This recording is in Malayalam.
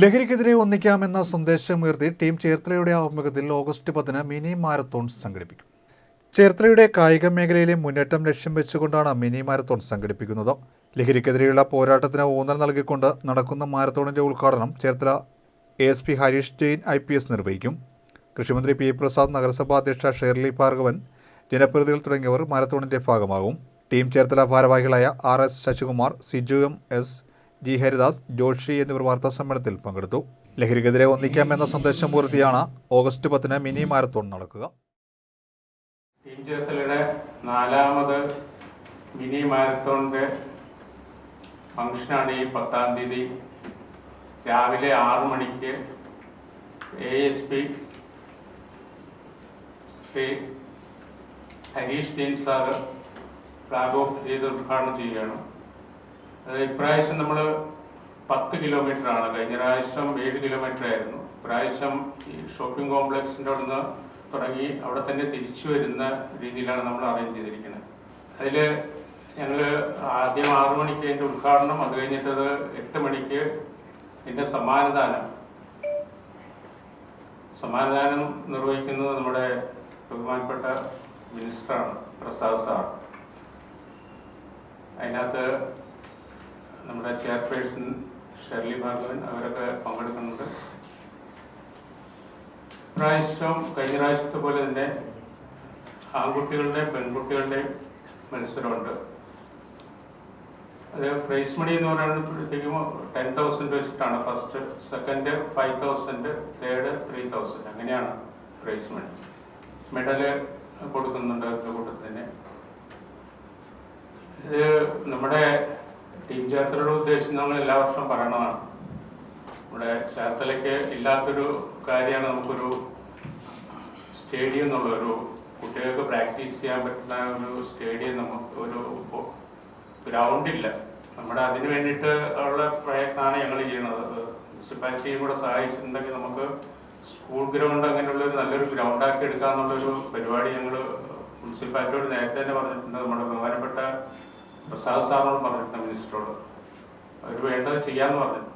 ലഹരിക്കെതിരെ ഒന്നിക്കാമെന്ന സന്ദേശം ഉയർത്തി ടീം ചേർത്തലയുടെ ആഭിമുഖ്യത്തിൽ ഓഗസ്റ്റ് പത്തിന് മിനി മാരത്തോൺ സംഘടിപ്പിക്കും. ചേർത്തലയുടെ കായിക മേഖലയിലെ മുന്നേറ്റം ലക്ഷ്യം വെച്ചുകൊണ്ടാണ് മിനി മാരത്തോൺ സംഘടിപ്പിക്കുന്നത്. ലഹരിക്കെതിരെയുള്ള പോരാട്ടത്തിന് ഊന്നൽ നൽകിക്കൊണ്ട് നടക്കുന്ന മാരത്തോണിന്റെ ഉദ്ഘാടനം Cherthala S P Harish Jain I P S നിർവഹിക്കും. കൃഷിമന്ത്രി പി പ്രസാദ് നഗരസഭാ അധ്യക്ഷ ഷേർലി ഭാർഗവൻ ജനപ്രതിനിധികൾ തുടങ്ങിയവർ മാരത്തോണിന്റെ ഭാഗമാകും. ടീം ചേർത്തല ഭാരവാഹികളായ R S Sasikumar Siju M S G Haridas Joshi എന്നിവർ വാർത്താ സമ്മേളനത്തിൽ പങ്കെടുത്തു. ലഹരിക്കെതിരെ ഒന്നിക്കാമെന്ന സന്ദേശം പൂർത്തിയാണ് ഓഗസ്റ്റ് പത്തിന് മിനി മാരത്തോൺ നടക്കുക. ടീം നാലാമത് മിനി മാരത്തോണിന്റെ ഫംഗ്ഷനാണ് ഈ പത്താം തീയതി രാവിലെ ആറ് മണിക്ക് A S P Shri Harish Jain sir flag off ചെയ്ത് ഉദ്ഘാടനം ചെയ്യുകയാണ്. ഇപ്രാവശ്യം നമ്മൾ പത്ത് കിലോമീറ്റർ ആണ്. കഴിഞ്ഞ പ്രാവശ്യം ഏഴ് കിലോമീറ്റർ ആയിരുന്നു. ഇപ്രാവശ്യം ഈ ഷോപ്പിംഗ് കോംപ്ലക്സിന്റെ അവിടെ നിന്ന് തുടങ്ങി അവിടെ തന്നെ തിരിച്ചു വരുന്ന രീതിയിലാണ് നമ്മൾ അറേഞ്ച് ചെയ്തിരിക്കുന്നത്. അതിൽ ഞങ്ങൾ ആദ്യം ആറു മണിക്ക് അതിന്റെ ഉദ്ഘാടനം അത് കഴിഞ്ഞിട്ടത് എട്ട് മണിക്ക് ഇതിന്റെ സമ്മാനദാനം. സമ്മാനദാനം നിർവഹിക്കുന്നത് നമ്മുടെ ബഹുമാനപ്പെട്ട മിനിസ്റ്ററാണ് പ്രസാദ് സാർ. അതിനകത്ത് നമ്മുടെ ചെയർപേഴ്സൺ ഷെർലി ഭാഗവൻ അവരൊക്കെ പങ്കെടുക്കുന്നുണ്ട്. പ്രാവശ്യം കഴിഞ്ഞ പ്രാവശ്യത്തെ പോലെ തന്നെ ആൺകുട്ടികളുടെയും പെൺകുട്ടികളുടെയും മത്സരമുണ്ട്. അത് പ്രൈസ് മണി എന്ന് പറയുമ്പോഴത്തേക്കും ടെൻ തൗസൻഡ് വെച്ചിട്ടാണ്. First second five thousand third three thousand. അങ്ങനെയാണ് പ്രൈസ് മണി. മെഡൽ കൊടുക്കുന്നുണ്ട് തന്നെ. ഇത് നമ്മുടെ ടീം ചേർത്തലയുടെ ഉദ്ദേശം നമ്മൾ എല്ലാ വർഷവും പറയണതാണ്. നമ്മുടെ ചേർത്തലയ്ക്ക് ഇല്ലാത്തൊരു കാര്യമാണ് നമുക്കൊരു സ്റ്റേഡിയം എന്നുള്ള ഒരു കുട്ടികൾക്ക് പ്രാക്ടീസ് ചെയ്യാൻ പറ്റുന്ന ഒരു സ്റ്റേഡിയം നമുക്ക് ഒരു ഗ്രൗണ്ട് ഇല്ല. നമ്മുടെ അതിന് വേണ്ടിയിട്ട് ഉള്ള പ്രയത്നമാണ് ഞങ്ങൾ ചെയ്യുന്നത്. മുനിസിപ്പാലിറ്റിയും കൂടെ സഹായിച്ചിട്ടുണ്ടെങ്കിൽ നമുക്ക് സ്കൂൾ ഗ്രൗണ്ട് അങ്ങനെയുള്ള ഒരു നല്ലൊരു ഗ്രൗണ്ടാക്കി എടുക്കാന്നുള്ളൊരു പരിപാടി ഞങ്ങൾ മുനിസിപ്പാലിറ്റിയോട് നേരത്തെ തന്നെ പറഞ്ഞിട്ടുണ്ട്. നമ്മുടെ ബഹുമാനപ്പെട്ട പ്രസാദ് സാറിനോട് പറഞ്ഞിട്ടുണ്ട് മിനിസ്റ്ററോട്. അവർ വേണ്ടത് ചെയ്യാമെന്ന് പറഞ്ഞിട്ടുണ്ട്.